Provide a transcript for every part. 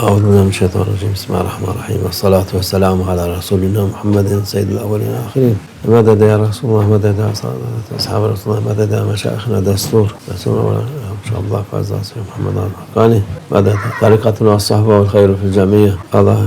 أعوذ بالله من الشيطان الرجيم. بسم الله الرحمن الرحيم. والصلاة والسلام على رسولنا محمد سيد الأولين والآخرين. مدد يا رسول الله؟ مدد يا أصحاب رسول الله؟ مدد يا مشايخنا دستور؟ رسول الله إن شاء الله فاز محمد الحقاني مدد طريقتنا والصحبة والخير في الجميع. Allah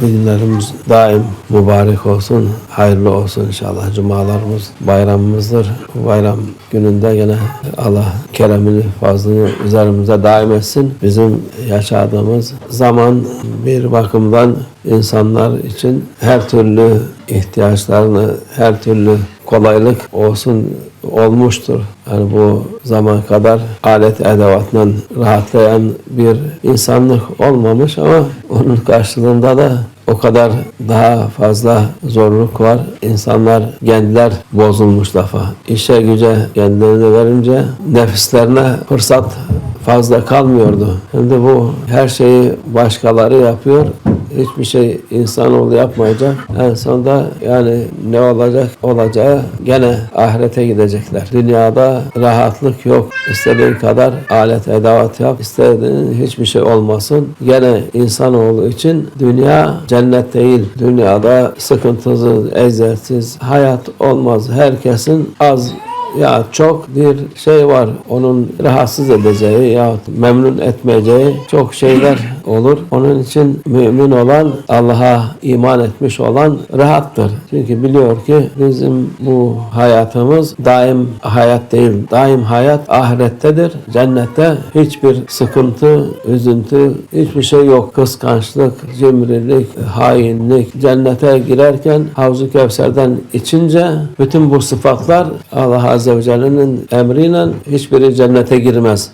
günlerimiz daim mübarek olsun, hayırlı olsun inşallah. Cumalarımız bayramımızdır. Bu bayram gününde yine Allah keremini, fazlını üzerimize daim etsin. Bizim yaşadığımız zaman bir bakımdan insanlar için her türlü ihtiyaçlarını, her türlü kolaylık olsun olmuştur. Yani bu zaman kadar alet edevatla rahatlayan bir insanlık olmamış ama onun karşılığında da o kadar daha fazla zorluk var. İnsanlar kendiler bozulmuş lafa. İşe güce kendilerini verince nefislerine fırsat fazla kalmıyordu. Şimdi bu her şeyi başkaları yapıyor. Hiçbir şey insanoğlu yapmayacak. En sonunda yani ne olacak olacağı gene ahirete gidecekler. Dünyada rahatlık yok. İstediğin kadar alet edevat yap. İstediğin hiçbir şey olmasın. Gene insanoğlu için dünya cennet değil. Dünyada sıkıntısız, eziyetsiz hayat olmaz. Herkesin az ya çok bir şey var onun rahatsız edeceği ya memnun etmeyeceği çok şeyler olur. Onun için mümin olan Allah'a iman etmiş olan rahattır. Çünkü biliyor ki bizim bu hayatımız daim hayat değil. Daim hayat ahirettedir. Cennette hiçbir sıkıntı, üzüntü, hiçbir şey yok. Kıskançlık, cimrilik, hainlik. Cennete girerken Havzu Kevser'den içince bütün bu sıfatlar Allah Azze ve Celle'nin emriyle hiçbiri cennete girmez.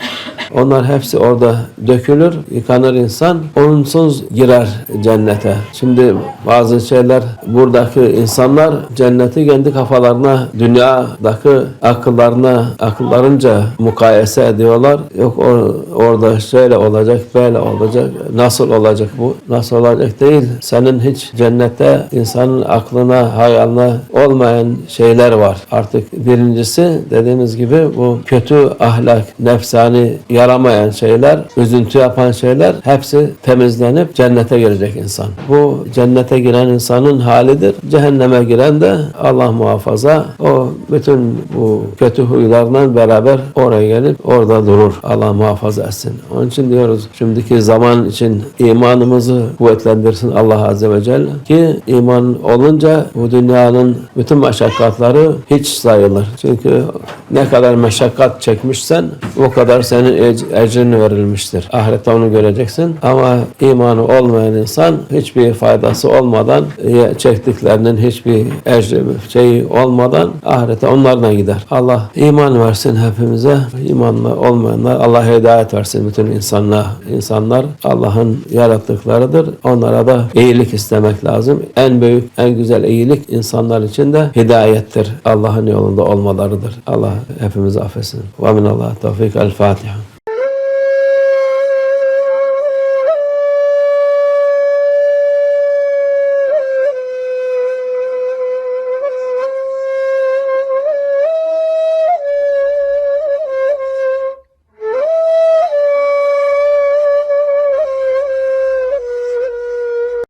Onlar hepsi orada dökülür, yıkanır insan. Onsuz girer cennete. Şimdi bazı şeyler buradaki insanlar cenneti kendi kafalarına, dünyadaki akıllarına, akıllarınca mukayese ediyorlar. Yok o, orada şöyle olacak, böyle olacak. Nasıl olacak bu? Nasıl olacak değil. Senin hiç cennette insanın aklına, hayaline olmayan şeyler var. Artık birincisi dediğiniz gibi bu kötü ahlak, nefsani yaramayan şeyler, üzüntü yapan şeyler hepsi temizlenip cennete girecek insan. Bu cennete giren insanın halidir. Cehenneme giren de Allah muhafaza o bütün bu kötü huylarla beraber oraya gelip orada durur. Allah muhafaza etsin. Onun için diyoruz şimdiki zaman için imanımızı kuvvetlendirsin Allah Azze ve Celle ki iman olunca bu dünyanın bütün meşakkatları hiç sayılır. Çünkü ne kadar meşakkat çekmişsen o kadar senin ec- ecrin verilmiştir. Ahirette onu göreceksin ama imanı olmayan insan hiçbir faydası olmadan e, çektiklerinin hiçbir ecri şeyi olmadan ahirete onlarla gider. Allah iman versin hepimize. İmanlı olmayanlar Allah hidayet versin bütün insanlar. İnsanlar Allah'ın yarattıklarıdır. Onlara da iyilik istemek lazım. En büyük, en güzel iyilik insanlar için de hidayettir. Allah'ın yolunda olmalarıdır. Allah hepimizi affetsin. Ve minallah tevfik. El Fatiha.